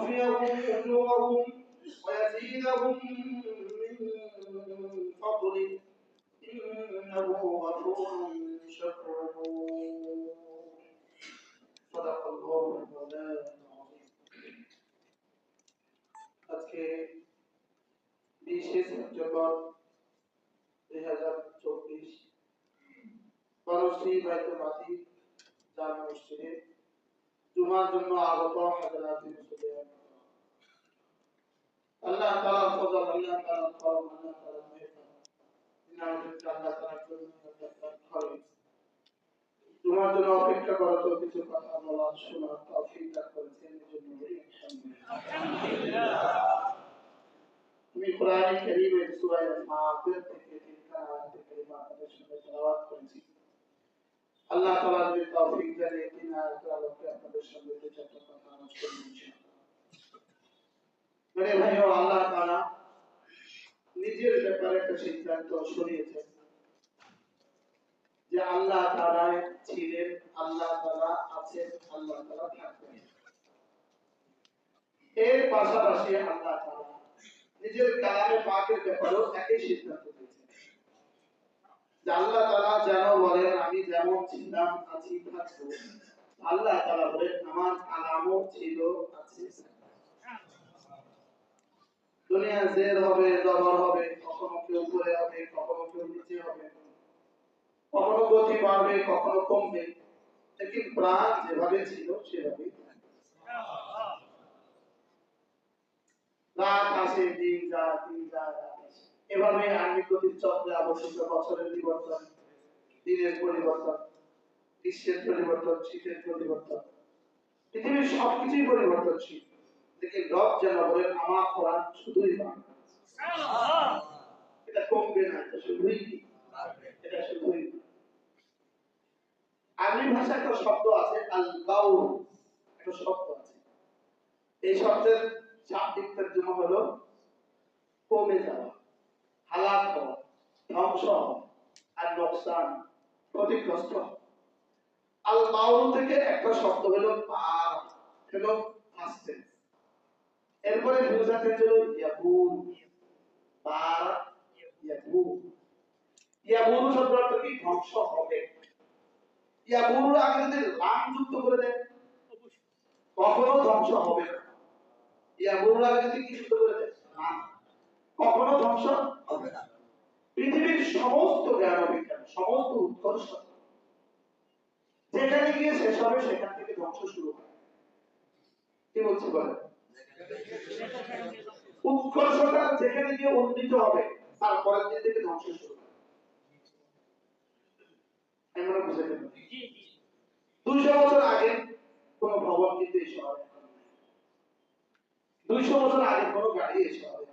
ليوفيهم أجورهم ويزيدهم من فضله إنه غفور شكور صدق الله مولانا العظيم আজকে বিশে সেপ্টেম্বর দুই হাজার চব্বিশ বনশ্রী বাইতে মাতি জামে মসজিদে জুমার জন্য আগত হাজারাত মুসলিম আল্লাহ তাআলা ফজল আল্লাহ তাআলা করম আল্লাহ তাআলা মেহরবান ইনামত আল্লাহ তাআলা জন্য করে জুমার জন্য অপেক্ষা করা তো কিছু কথা বলা শোনা তৌফিক দান করেছেন এই জন্য আলহামদুলিল্লাহ আমি কোরআন কারীমের সূরা ফাতির থেকে তিনটা আয়াত কারিমা আপনাদের সামনে তেলাওয়াত করেছি আল্লাহ তাআলা যদি তৌফিক দেন, এই আপনাদের চারটা কথা আলোচনা করব ভাইও, আল্লাহ তাআলা নিজের ব্যাপারে একটা সিদ্ধান্ত সরিয়েছেন যে আল্লাহ তাআলা ছিলেন, আল্লাহ তাআলা আছেন, আল্লাহ তাআলা থাকবেন। এর পাশাপাশি আল্লাহ তাআলা নিজের কালামে পাকের ব্যাপারেও একই সিদ্ধান্ত দিয়েছেন। আল্লাহ তাআলা যেন বলেন আমি যেমন ছিলাম, আছি আল্লাহ তাআলা বলেন আমার কালামও ছিল, আছে দুনিয়া জের হবে, জবর হবে, কখনো কেউ উপরে হবে, কখনো কেউ নিচে হবে। কখনো গতি বাড়বে, কখনো কমবে। লেকিন প্রাণ যেভাবে ছিল, সেভাবেই রাত আসে, দিন যায়, দিন আসে এভাবে আইনি গতির চক্রে আবর্তিত বছরের বিবর্তন দিনের পরিবর্তন, গ্রীষ্মের পরিবর্তন, শীতের পরিবর্তন, পৃথিবীর সবকিছুই পরিবর্তনশীল। দেখে রব যেন আমার শুধুই বাংলা এটা কমবে না, এটা শুধুই এটা শুধুই আরবি ভাষায় একটা শব্দ আছে আল একটা শব্দ আছে। এই শব্দের শাব্দিক তর্জমা হলো কমে যাওয়া। হালাক হওয়া, ধ্বংস আর নোকসান ক্ষতিগ্রস্ত। আল বাউল থেকে একটা শব্দ হলো পার, হলো আসতে এরপরে বোঝাতে হলো ইয়াবুল পার ইয়াবুল ইয়াবুল শব্দ কি? ধ্বংস হবে। ইয়াবুল আগে যদি লাম যুক্ত করে দেন কখনো ধ্বংস হবে না। ইয়াবুল আগে যদি কি যুক্ত করে দেন লাম। কখনো ধ্বংস হবে না। পৃথিবীর সমস্ত জ্ঞান বিজ্ঞান সমস্ত উৎকর্ষ যেখানে গিয়ে শেষ হবে সেখান থেকে ধ্বংস শুরু হয়। কি বলছি বলেন? উৎকর্ষটা যেখানে গিয়ে উন্নীত হবে তারপরের দিন থেকে ধ্বংস শুরু হবে আমরা বুঝে গেল দুইশো বছর আগে কোন ভবন কিন্তু এই শহরে। দুইশো বছর আগে কোন গাড়ি এই শহরে এখন নেই।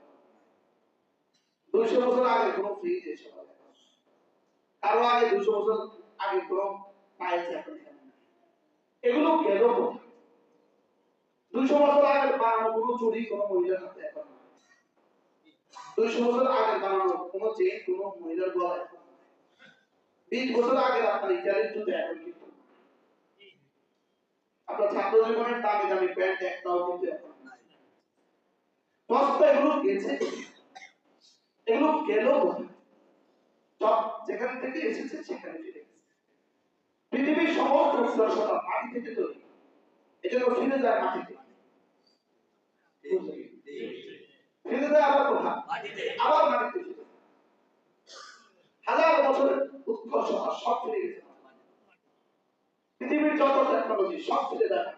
দুইশো বছর আগে কোন ফ্রিজ শহরে আরও আগে দুইশো বছর আগে কোন টাইলস এখন এগুলো গেল দুইশো বছর আগে বানানো কোনো চুরি, কোনো মহিলার হাতে এখন দুইশো বছর আগে বানানো কোনো চেন কোনো মহিলার গলা এখন বিশ বছর আগে আপনার ইটালির জুতো এখন কিন্তু আপনার ছাত্র জীবনের দামি দামি প্যান্ট একটাও কিন্তু এখন নাই। বস্তা এগুলো গেছে এগুলো গেল? সব যেখান থেকে এসেছে সেখানে ফিরে গেছে। পৃথিবীর সমস্ত উৎকর্ষতা মাটি থেকে তৈরি। এজন্য ফিরে যায় মাটিতে। ফিরে যায় আবার কোথায়? আবার মাটিতে ফিরে হাজার বছরের উৎকর্ষতা সব ফিরে গেছে পৃথিবীর যত টেকনোলজি সব ফিরে যায়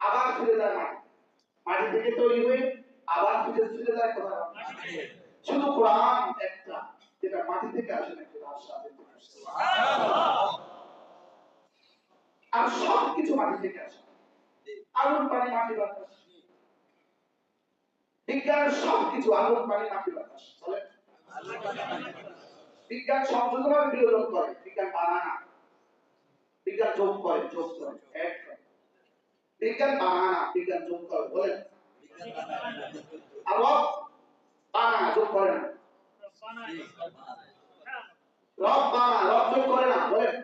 আবার ফিরে যায় মাটি মাটি থেকে তৈরি হয়ে আবার ফিরে ফিরে যায় কোথায়? শুধু কোরআন একটা, যেটা মাটি থেকে আসে রাজশাহ থেকে আসে। আর সব কিছু মাটি থেকে আসে। আগুন পানি, মাটি বাতাস। বিজ্ঞানের সব কিছু আগুন পানি, মাটি বাতাস। বিজ্ঞান সংশোধন বিয়োজন করে। বিজ্ঞান বানায় না বিজ্ঞান যোগ করে যোগ করে করে। বিজ্ঞান বানায় না বিজ্ঞান যোগ করে। বলেন আর রব বানায় না, যোগ করে না। রব বানায় রব যোগ করে না বলেন।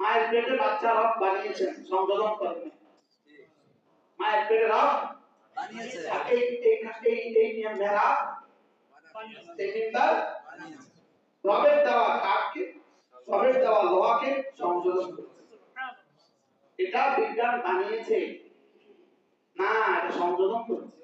মায়ের পেটে বাচ্চা রব বানিয়েছেন সংশোধন করেন মায়ের পেটে রব বানিয়েছে। এই এই এই এই নিয়ে মেরা এই নিন্দা বানিয়েছে রবের দেওয়া কাঠকে রবের দেওয়া লোহাকে সংযোজন করেছে। এটা বিজ্ঞান বানিয়েছে। না এটা সংযোজন করেছে।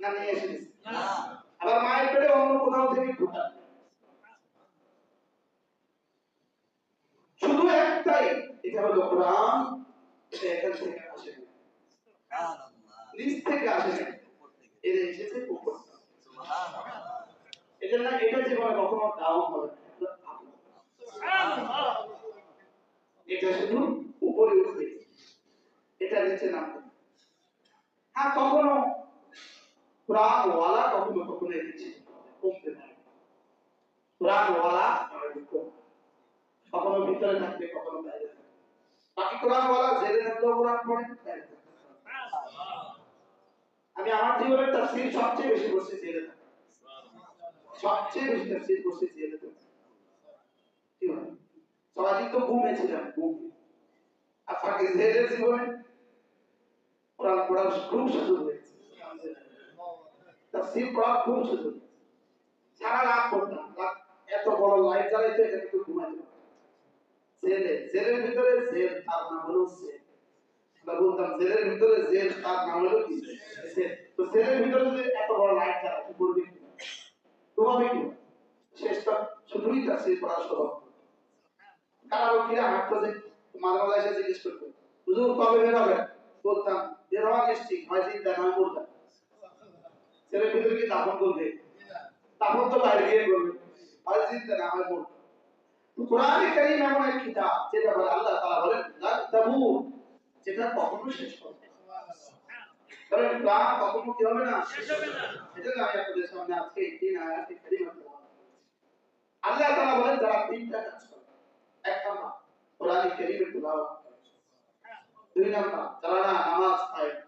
না নিয়ে এসে দিয়েছে আবার মায়ের পেটে অন্য কোথাও থেকে ঢোকান শুধু একটাই এটা হলো কোরআন এখান থেকে আসে না। নিচ থেকে আসে এটা এসেছে উপর এটা না এটা জীবনে কখনো ডাউন হবে। এটা শুধু উপরে উঠবে। এটা নিচে নামবে হ্যাঁ কখনো কোরআন ওয়ালা কখনো কখনো নিচে কমতে পারে কোরআন কখনো ভিতরে থাকবে কখনো বাইরে থাকবে বাকি কোরআন জেলে থাকলেও কোরআন পড়ে আমি আমার জীবনের তাফসীর সবচেয়ে বেশি করছি জেলে সবচেয়ে বেশি তাফসীর করছি জেলে সবাই তো ঘুমেছিলাম ঘুম আপনাকে জেলের জীবনে কোরআন পড়ার খুব সুযোগ তাফসীর পড়ার খুব হয়েছে। সারা রাত এত বড় লাইট জ্বালাইতে এটা ভিতরে জেল তার নাম হলো জেল বলতাম জেলের ভিতরে জেল তার নাম হলো কি? তো ভিতরে যে এত বড় লাইট পড়বে কি? ঘুমাবে কি? শেষটা শুধুই তাফসীর পড়ার স্বভাব কারারক্ষীরা হাঁটতো যে এসে জিজ্ঞেস করতো, হুজুর কবে বের হবে? বলতাম, বের হওয়া নিশ্চিত, হয় চিন্তা নয় বলতাম ছেলের ভিতরে কি দাফন করবে। দাফন তো বাইরে গিয়ে করবে। হয় চিন্তা না হয় বলবে কোরআন কারীম এমন এক কিতাব যেটা বলে আল্লাহ তাআলা বলেন লা তাবু যেটা কখনো শেষ হবে কারণ কোরআন কখনো কি হবে না? শেষ হবে না। এটা আমি আপনাদের সামনে আজকে তিন আয়াতে কারিমা আল্লাহ তাআলা বলেন যারা তিনটা কাজ করে এক নাম্বার কোরআন কারীমের তেলাওয়াত দুই নাম্বার যারা নামাজ তিন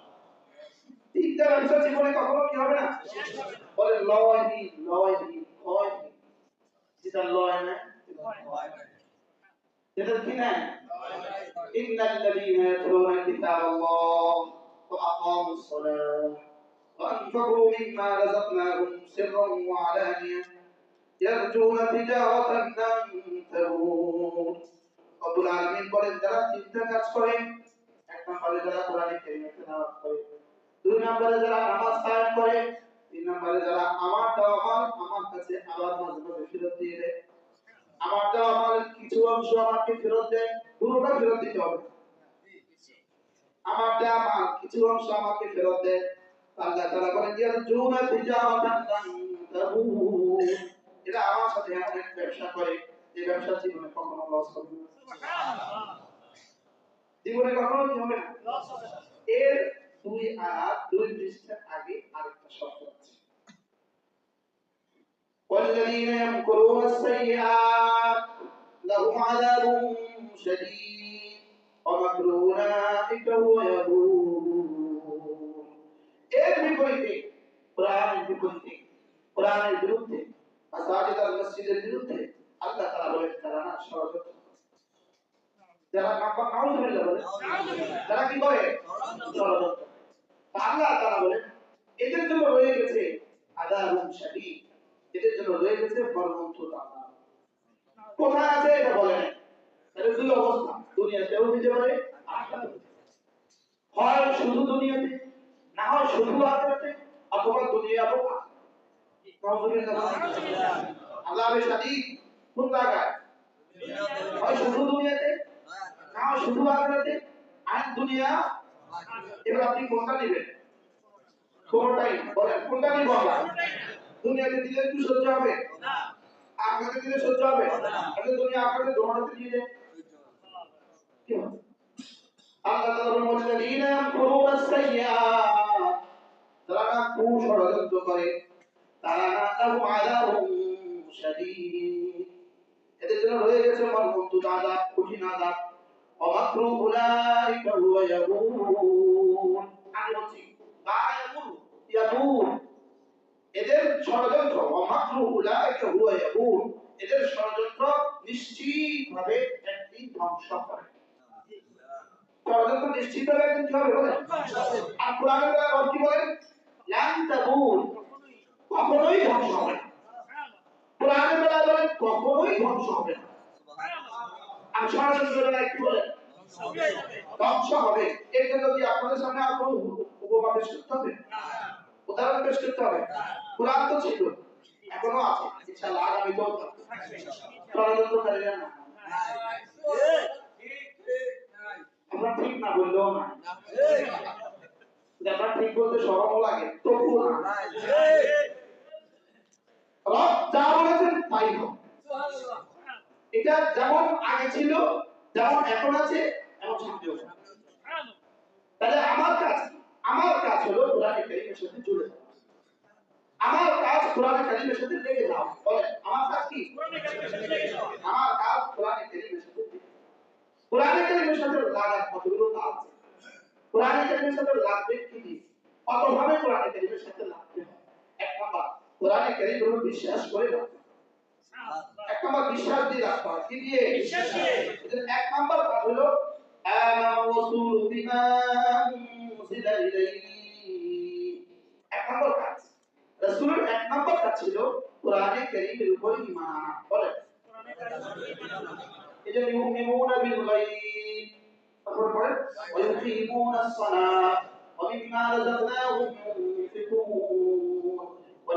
তিনটা ব্যবসা জীবনে কখনো কি হবে না বলে লয়হীন লয়হীন লয়হীন যেটা লয় না যেটা কি না إن الذين يتلون كتاب الله وأقاموا الصلاة وأنفقوا مما رزقناهم سرا وعلانية يرجون تجارة لن تبور রব্বুল আলামিন বলেন যারা তিনটা কাজ করে এক নম্বরে যারা কোরআনে কারিমে তেলাওয়াত করে দুই নম্বরে যারা নামাজ কায়েম করে তিন নম্বরে যারা আমার দেওয়া মাল আমার কাছে আবার মাঝে মাঝে ফেরত দিয়ে দেয়। আমার দেওয়া মালের কিছু অংশ আমাকে ফেরত দেয় পুরোটা ফেরত দিতে হবে। আমার দেওয়া মাল কিছু অংশ আমাকে ফেরত দেয়। আল্লাহ তাআলা বলেন ইয়ারজুনা তিজারাতান লান তাবুর এরা আমার সাথে এমন এক ব্যবসা করে যে ব্যবসা জীবনে কখনো লস হবে না। জীবনে কখনো কি হবে না। এর দুই আয়াত দুই পৃষ্ঠা আগে আরেকটা শব্দ আছে والذين يمكرون السيئات لهم عذاب شديد ومكر أولئك هو يبور এর বিপরীতে কোরআনের বিপরীতে কোরআনের বিরুদ্ধে মাসাজিদ আর মসজিদের বিরুদ্ধে আল্লাহ তাআলা বলেন তারা না ষড়যন্ত্র করে। যারা কাপড় নাউজুবিল্লাহ বলে যারা কি করে ষড়যন্ত্র তা আল্লাহ তাআলা বলেন, এদের জন্য রয়ে গেছে আযাবুন শাদীদ, এদের জন্য রয়ে গেছে মর্মন্তুদ আযাব কোথায় আছে এটা বলে তাহলে দুই অবস্থা, দুনিয়াতেও দিতে পারে হয় শুধু দুনিয়াতে, না হয় শুধু আখেরাতে, অথবা দুনিয়া এবং। আল্লাহর শাদী কোন জায়গায়? হয় শুধু দুনিয়াতে, না শুধু আখেরাতে, আর দুনিয়া এবার আপনি কোনটা নেবেন? কোনটাই? বলেন কোনটা নিব আমরা দুনিয়াতে দিলে কি সহ্য হবে? আখেরাতে দিলে সহ্য হবে? আচ্ছা দুনিয়া আখেরাতে দোনোটাতে দিয়ে দেন কি হবে? আল্লাহ তাআলা বলেন ওয়াল্লাযীনা ইয়ামকুরুনা আস-সাইয়্যাত না কুষড়যন্ত্র করে তারা না লাহুম আযাবুন শাদীদ। এদের জন্য রয়ে গেছে মর্মন্তু আযাব কঠিন আযাব। বা ইয়াবুন ইয়াবুন এদের ষড়যন্ত্র ইয়াবুন এদের ষড়যন্ত্র নিশ্চিতভাবে একদিন ধ্বংস করে ষড়যন্ত্র নিশ্চিতভাবে একদিন কি হবে আর কোরআনের বেলায় রব কি বলেন? কখনোই ধ্বংস হবে না। কোরআনের বেলায় বলেন, কখনোই ধ্বংস হবে না। আর ষড়যন্ত্রের বলেন ধ্বংস হবে এর জন্য কি আপনাদের সামনে আর কোনো উপমা পেশ করতে হবে উদাহরণ পেশ করতে হবে কোরআন তো ছিল এখনও আছে ইনশাআল্লাহ আগামী তো ষড়যন্ত্রকারীরা না আমরা ঠিক না বললেও না আমরা ঠিক বলতে সরম লাগে তবুও না রব যা বলেছেন তাই হোক এটা যেমন আগে ছিল, যেমন এখন আছে এমন সামনেও। তাহলে আমার কাজ আমার কাজ হলো কোরআনে কারিমের সাথে জুড়ে আমার কাজ কোরআনে কারিমের সাথে লেগে যাওয়া। বলেন, আমার কাজ কি? আমার কাজ কোরআনে কারিমের সাথে কোরআনে কারিমের সাথে লাগার কতগুলো কাজ কোরআনে কারিমের সাথে লাগবে কি দিয়ে কতভাবে কোরআনে কারিমের সাথে লাগতে এক নাম্বার, কোরআনে উপর বিশ্বাস করে রাখতে। এক নম্বর বিশ্বাস দিয়ে রাখবা কি দিয়ে বিশ্বাস দিয়ে। এক নম্বর পাঠ হলো আমাওয়াসু বিমা মুসিলা ইলাইহি এক নম্বর কাজ রাসূলের এক নম্বর কাজ ছিল কোরআনে কারীমের উপর ঈমান আনা। বলে এই যে ইউমিনুনা বিল গায়ব। তারপর পড়ে ওয়া ইউকিমুনা সালাত। ওয়া মিম্মা রাযাকনাহুম ইউনফিকুন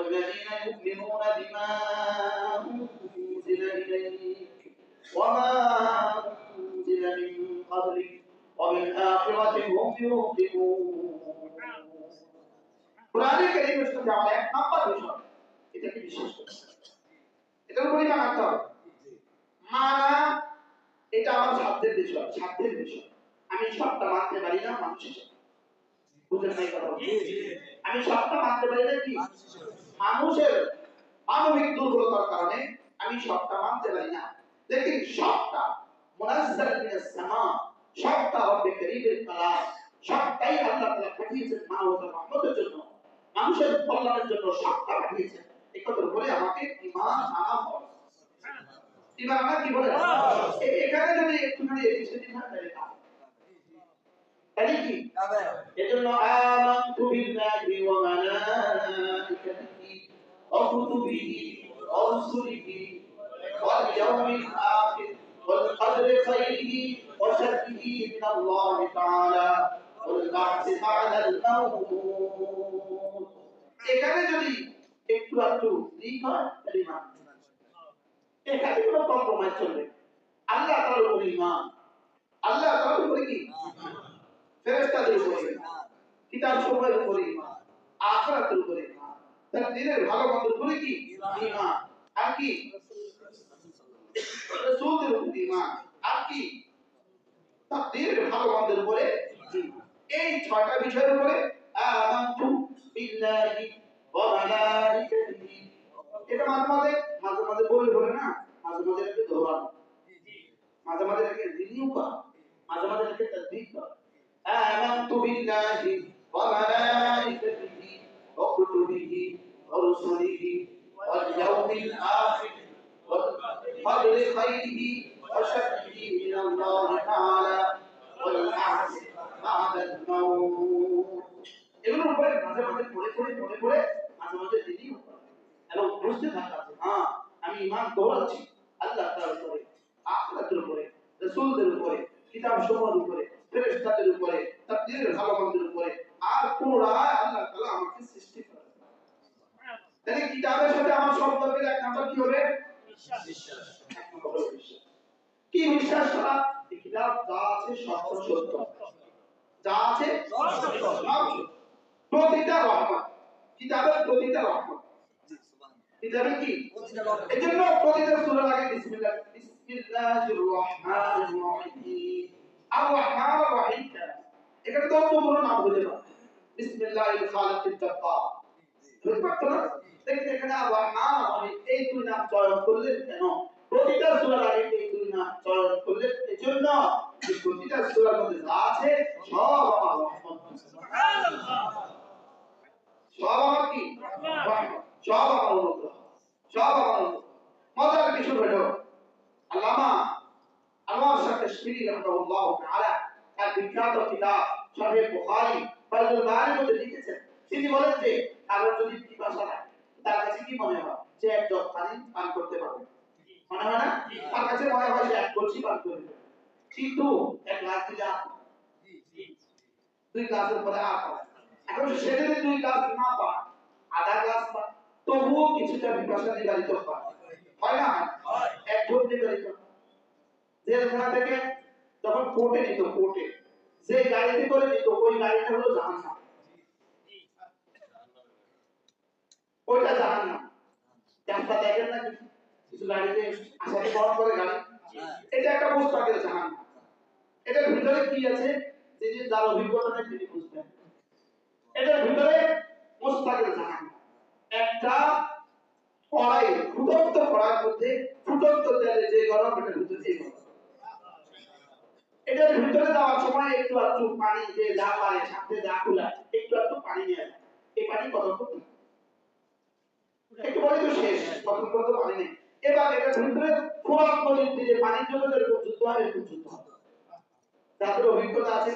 والذين يؤمنون بما أنزل إليك وما أنزل من قبلك وبالآخرة هم يوقنون কোরআনে কারীমের সাথে আমার এক নাম্বার বিষয় এটাকে বিশ্বাস করতে হবে এটার উপরই মানাতে হবে মানা এটা আমার সাধ্যের বিষয় সাধ্যের বিষয় আমি সবটা মানতে পারি না মানুষের সাথে বুঝলেন না এই কথা আমি সবটা মানতে পারি না কি মানুষের মানবিক দুর্বলতার কারণে আমি সবটা মানতে পারি না। লেকিন সবটা মুনাজ্জাল মিনাস সামা সবটা রব্বে করিমের কালাম সবটাই আল্লাহ তাআলা পাঠিয়েছেন মানবতার রহমতের জন্য। মানুষের কল্যাণের জন্য সবটা পাঠিয়েছেন। এই কথার উপরে আমাকে ঈমান আনা ফরজ। ঈমান আনা কি বলে? এখানে যদি একটুখানি এদিক সেদিক হয় তাহলে কাজ তাহলে কি? এজন্য আমানতু বিল্লাহি ওয়া মালাইকাতিহি। ওয়াল কদরি খাইরিহি ওয়া শাররিহি মিন আল্লাহ তাআলা ওয়াল বা'থি বা'দাল মাউত। এখানে যদি একটু একটু হয় তাহলে ইমান এখানে কোনো কম্প্রোমাইজ চলবে আল্লাহ তাআলার উপর আল্লাহ তাআলার উপরে কি? ফেরেশতাদের উপরে। কিতাব সমূহের উপরে ঈমান আখিরাতের উপরে দিনের ভালো মন্দ করে কি? ইমান আর কি? রাসূলের ইমান আর কি? ভালো এই ছয়টা বিষয়ের উপরে আমানতু বিল্লাহি ওয়া মালাইকাতিহি। এটা মাঝে মাঝে মাঝে মাঝে বলে বলে না, মাঝে মাঝে মাঝে মাঝে রিনিউ করা। মাঝে মাঝে করা। আমানতু বিল্লাহি ওয়া মালাইকাতিহি। وكتبه ورسله واليوم الآخر والقدر خيره وشره من الله تعالى والبعث بعد الموت এগুলোর উপরে মাঝে মাঝে পড়ে পড়ে পড়ে পড়ে মাঝে মাঝে রিনিউ করা এবং বুঝতে থাকা যে, হ্যাঁ আমি ইমান দৌড়াচ্ছি আল্লাহ তাআলার উপরে আখিরাতের উপরে রাসূলদের উপরে কিতাব সমূহের উপরে ফেরেশতাদের উপরে তাকদীরের ভালো মন্দের উপরে আর পুনরায় আল্লাহ তাআলা আমাকে সৃষ্টি করেছেন তাহলে কিতাবের সাথে আমার সম্পর্কের এক নাম্বার কি হবে। কি বিশ্বাস করা কিতাব যা আছে সব সত্য যা আছে সত্য। সত্য। প্রতিটা রহমত কিতাবের প্রতিটা রহমত জি কি প্রতিটা রকম এই জন্য প্রতিটা সূরা লাগে বিসমিল্লাহ বিসমিল্লাহির রহমানির রহিম আর রহমান? এখানে তো অন্য নাম হতে পারে বিসমিল্লাহিল খালিকিল জব্বার বুঝতে পারছ না দেখতে এখানে আর রহমান আর রহিম এই দুই নাম চয়ন করলেন কেন? প্রতিটা সূরা লাগে এই দুই নাম চয়ন করলেন এই জন্য যে প্রতিটা সূরার মধ্যে যা আছে সব আমার রহমত সব আমার কি? রহমত। সব আমার অনুগ্রহ সব আমার অনুগ্রহ মজার কিছু হলো আল্লামা আনোয়ার শাহ কাশ্মীরি রাহমাহুল্লাহ তাআলা তার বিখ্যাত কিতাব শরীহ বুখারী ফায়জুল বারীর মধ্যে লিখেছেন। তিনি বলেন যে কারোর যদি পিপাসা লাগে তার কাছে কি মনে হয়? সে এক জগ পানি পান করতে পারবে। মনে হয় না? তার কাছে মনে হয় সে এক কলসি পান করবে। কিন্তু এক গ্লাস দিলে আর দুই গ্লাসের পরে না। এখন সে যদি দুই গ্লাস না পায় আধা গ্লাস পায় তবুও কিছুটা বিপাশা নিবারিত হয়। হয় না। এক ঢোক নিবারিত জেলখানা থেকে যখন কোর্টে নিত কোর্টে যে গাড়িতে করে নিত ওই গাড়িটা হলো জাহান্নাম। ওইটা জাহান্নাম। রাস্তা দেখেন না কিছু গাড়িতে আসামি বহন করে গাড়ি। এটা একটা মুস্তাকের জাহান্নাম। এটার ভিতরে কি আছে? যিনি যার অভিজ্ঞতা নেই তিনি বুঝবেন। এটার ভিতরে জাহান্নাম। একটা কড়াই, ফুটন্ত কড়াইয়ের মধ্যে ফুটন্ত তেলে যে গরম, এটার ভিতরে গরম। এটার ভিতরে যাওয়ার সময় একটু একটু পানি যে যা পারে সাথে যা খুলা, একটু একটু পানি নিয়ে এই পানি কতক্ষণ একটু পরে তো শেষ পর্যন্ত পানি নেই। এবার এটার ভিতরে তীরে পানির জন্য হয় যুদ্ধ অভিজ্ঞতা আছে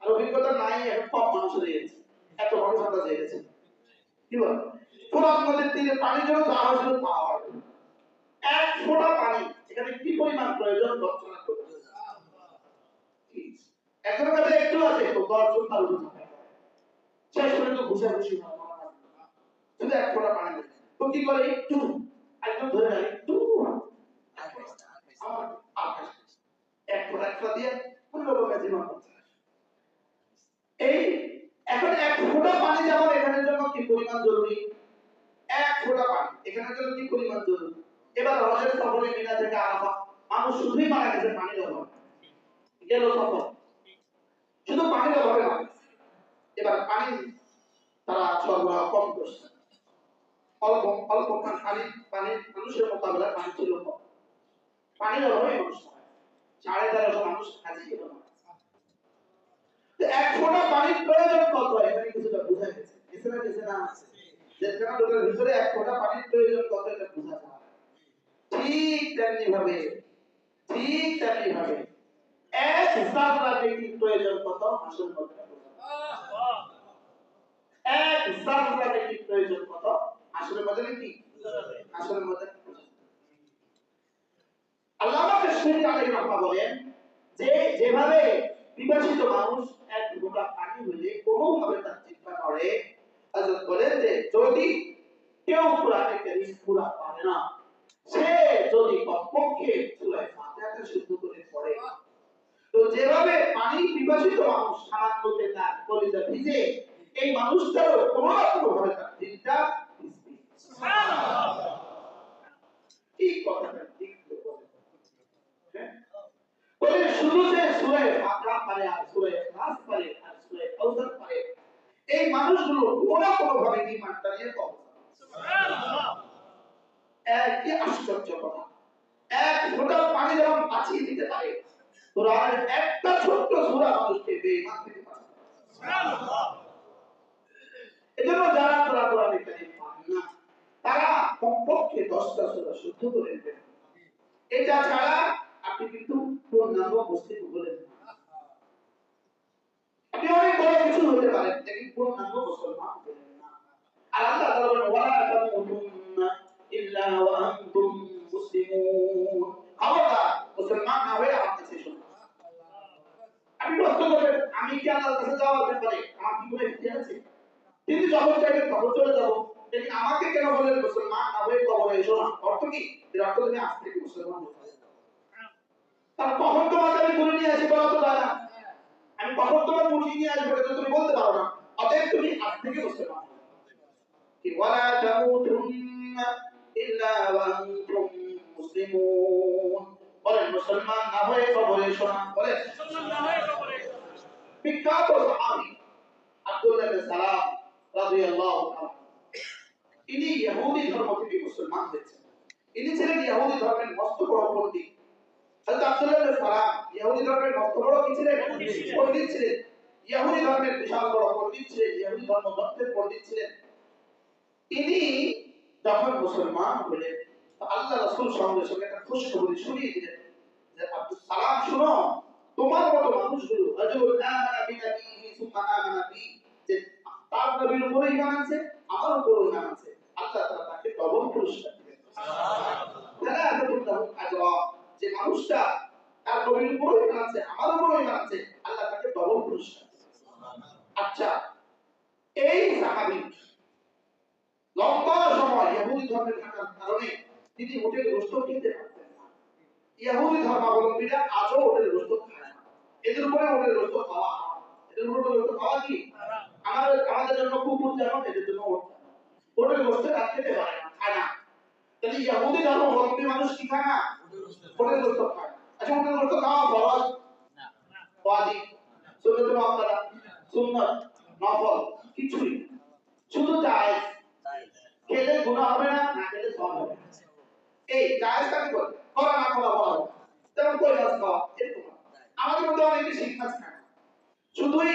আর অভিজ্ঞতা নাই, এখন মানুষ হয়ে গেছে। এত মানুষ আমরা হয়ে গেছে। কি বল? ফোরাম নদীর তীরে পানির জন্য যা হয়েছিল এক ফোঁটা পানি, এখানে কি পরিমাণ প্রয়োজন? একজনের কাছে একটু আছে, তো দশজন তার উপর শেষ পর্যন্ত হয় মারামারি শুধু এক ফোঁটা পানি। তো কি করে? একটু একদম ধরে রাখে, একটু এক ফোঁটা এক দিয়ে কোন জীবন এই, এখন এক ফোঁটা পানি যেমন এখানের জন্য কি পরিমাণ জরুরি? এক ফোঁটা পানি। এখানের জন্য কি পরিমাণ জরুরি? এবার হজের সফরে মিনা থেকে আরাফা মানুষ শুধুই মারা গেছে পানির অভাবে। গেল সফর। শুধু পানির অভাবে মারা এবার পানি তারা সরবরাহ কম করছে। অল্প অল্প পানি পানি, মানুষের মোকাবেলায় পানি ছিল কম। পানির অভাবে মানুষ সাড়ে তেরোশো মানুষ এক ফোঁটা পানির প্রয়োজন কত? এখানে কিছুটা বোঝা গেছে। না না? লোকের ভিতরে এক ফোঁটা পানির প্রয়োজন কত এটা বোঝা যায়। ঠিক তেমনি ভাবে ঠিক তেমনি ভাবে এক যে যেভাবে বিভাজিত মানুষ এক ফোঁটা পানি হইলে কোনোভাবে তার চিন্তা করে। বলেন যে যদি কেউ কারীম পুরা পারে না সে যদি কমপক্ষে সূরা ফাতিহাটা শুদ্ধ করে পড়ে তো যেভাবে পানি বিভাজিত মানুষ সামান্যতে তার কলিজা ভিজে এই মানুষটারও কোনো না কোনো ভাবে তার দিনটা ভিজবে কি কথাটা ঠিক তো বলে। হ্যাঁ? বলে শুধু যে সূরা ফাতিহা পারে আর সূরা ইখলাস পারে আর সূরা কাউসার পারে এই মানুষগুলো কোনো না কোনো ভাবে ঈমানটা নিয়ে কম একই আশ্চর্য কথা এক ফোঁটা পানি যখন বাঁচিয়ে দিতে পারে কোরআনের একটা ছোট্ট সূরা মানুষকে বেঈমান থেকে বাঁচাতে পারে। এজন্য যারা তোরা কোরআনে কারিম পান না, তারা কমপক্ষে দশটা সূরা শুদ্ধ করে নেবেন এটা ছাড়া আপনি কিন্তু পূর্ণাঙ্গ মুসলিম না। আপনি অনেক বড় কিছু হতে পারেন কিন্তু পূর্ণাঙ্গ মুসলমান হলেন না। আর আল্লাহ তাআলা বলেন, ওয়ালা তামুতুন্না ইল্লা ওয়া আনতুম মুসলিমুন। খবরদার, মুসলমান না হয়ে আমার কাছে শুনুন আপনি প্রশ্ন করবেন, আমি তিনি যখন চাইবেন তখন চলে যাব। আমাকে কেন বলেন মুসলমান? না হয়ে কবরে এসো না। অর্থ কি? এর অর্থ তুমি আজ থেকে মুসলমান তার কখন তোমাকে আমি করে নিয়ে আসি বলা তো যায় না আমি কখন তোমার মুঠিয়ে নিয়ে আসব এটা তুমি বলতে পারো না। অতএব তুমি আজ থেকে মুসলমান কি ওয়ালা তামুতুন্না ইল্লা ওয়া আনতুম মুসলিমুন। বলেন মুসলমান না হয়ে কবরে এসো না। বলেন বিখ্যাত সাহাবী আব্দুল্লাহ বিন সালাম রাদিয়াল্লাহু ইহুদি ধর্ম মুসলমান হয়েছেন। ইনি ছিলেন ইহুদি ধর্মের মস্ত বড় পণ্ডিত। হযরত আব্দুল্লাহ সালাম ইহুদি ধর্মের মস্ত বড় কি ছিলেন? পণ্ডিত ছিলেন। ইহুদি ধর্মের বিশাল বড় পণ্ডিত ছিলেন। ইহুদি ধর্ম তত্ত্বের পণ্ডিত ছিলেন। ইনি যখন মুসলমান হলেন আল্লাহ রাসূল সঙ্গে সঙ্গে একটা খুশখবরি শুনিয়ে দিলেন যে আব্দুল সালাম, শুনো, তোমার মতো মানুষগুলো, রাজুল, আমানা বিনাবিহি সুম্মা আমানা বি, যে তার নবীর উপরে ঈমান আছে আমার উপরে ঈমান আছে আল্লাহ তাআলা তাকে ডবল পুরস্কার দিবেন যে মানুষটা তার নবীর উপরে ঈমান আছে আমার উপরে ঈমান আছে আল্লাহ তাকে ডবল পুরস্কার আচ্ছা এই সাহাবী লম্বা সময় ইহুদি ধর্মে থাকার কারণে তিনি হোটেল গোস্ত খেতে পারতেন না। ইহুদি ধর্মাবলম্বীরা আজও ওদের গোস্ত খায় না। এদের উপরে ওদের গোস্ত খাওয়া এদের উপরে গোস্ত খাওয়া কি? আমাদের আমাদের জন্য কুকুর যেমন এদের জন্য ওট তেমন। ওদের রাত খেতে পারে না খায় না। তাহলে ইহুদি ধর্মাবলম্বী মানুষ কি খায় না? ওদের গোস্ত খায়। আচ্ছা ওদের গোস্ত খাওয়া ফরজ? ওয়াজিব সুন্নাত মুআক্কাদা সুন্নাত নফল কিছুই শুধু জায়েজ। খেলে গুনাহ হবে না না খেলে সওয়াব হবে এই জায়েজ কাকে বলে। করা না করা বলা হবে। কই মাছ খাওয়া এরকম। আমাদের মধ্যে অনেকে না। শুধুই